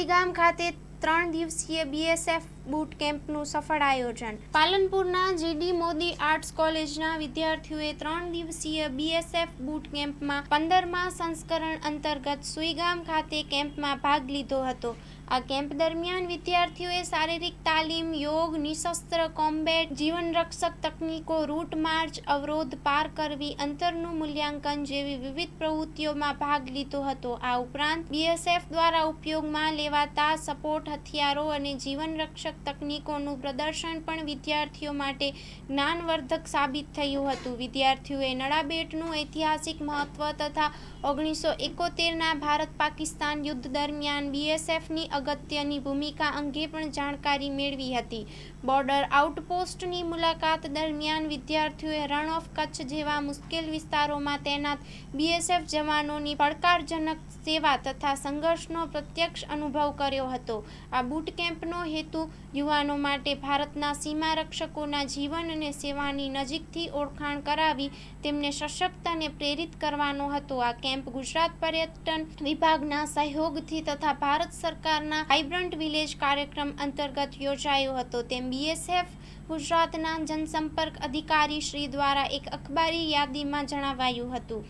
સુઈગામ ખાતે ત્રણ દિવસીય બીએસએફ બૂટ કેમ્પનું સફળ આયોજન. પાલનપુરના જીડી મોદી આર્ટ્સ કોલેજના વિદ્યાર્થીઓએ ત્રણ દિવસીય બીએસએફ બૂટ કેમ્પમાં પંદરમા સંસ્કરણ અંતર્ગત સુઈગામ ખાતે કેમ્પમાં ભાગ લીધો હતો. આ કેમ્પ દરમિયાન વિદ્યાર્થીઓએ શારીરિક તાલીમ, યોગ, નિશસ્ત્ર કોમ્બેટ જીવન રક્ષક તકનીકો, રૂટ માર્ચ, અવરોધ પાર કરવી, અંતરનું મૂલ્યાંકન જેવી વિવિધ પ્રવૃત્તિઓમાં ભાગ લીધો હતો. આ ઉપરાંત બીએસએફ દ્વારા ઉપયોગમાં લેવાતા સપોર્ટ, હથિયારો અને જીવન રક્ષક તકનીકોનું પ્રદર્શન પણ વિદ્યાર્થીઓ માટે જ્ઞાનવર્ધક સાબિત થયું હતું. વિદ્યાર્થીઓએ નડાબેટનું ઐતિહાસિક મહત્વ તથા ઓગણીસો એકોતેરના ભારત પાકિસ્તાન યુદ્ધ દરમિયાન બીએસએફની અગત્યની ભૂમિકા અંગે પણ જાણકારી મેળવી હતી. બોર્ડર આઉટપોસ્ટની મુલાકાત દરમિયાન વિદ્યાર્થીઓએ રણ ઓફ કચ્છ જેવા મુશ્કેલ વિસ્તારોમાં તૈનાત બીએસએફ જવાનોની પડકારજનક સેવા તથા સંઘર્ષનો પ્રત્યક્ષ અનુભવ કર્યો હતો. આ બુટ કેમ્પનો હેતુ યુવાનો માટે ભારતના સીમા રક્ષકોના જીવન અને સેવાની નજીકથી ઓળખાણ કરાવી તેમને સશક્ત અને પ્રેરિત કરવાનો હતો. આ કેમ્પ ગુજરાત પર્યટન વિભાગના સહયોગથી તથા ભારત સરકારના વાઇબ્રન્ટ વિલેજ કાર્યક્રમ અંતર્ગત યોજાયો હતો. તેમ બીએસએફ ગુજરાતના જનસંપર્ક અધિકારી શ્રી દ્વારા એક અખબારી યાદીમાં જણાવાયું હતું.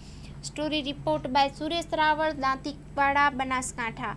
Story report by Suresh Raval, Dantiwada, Banaskantha.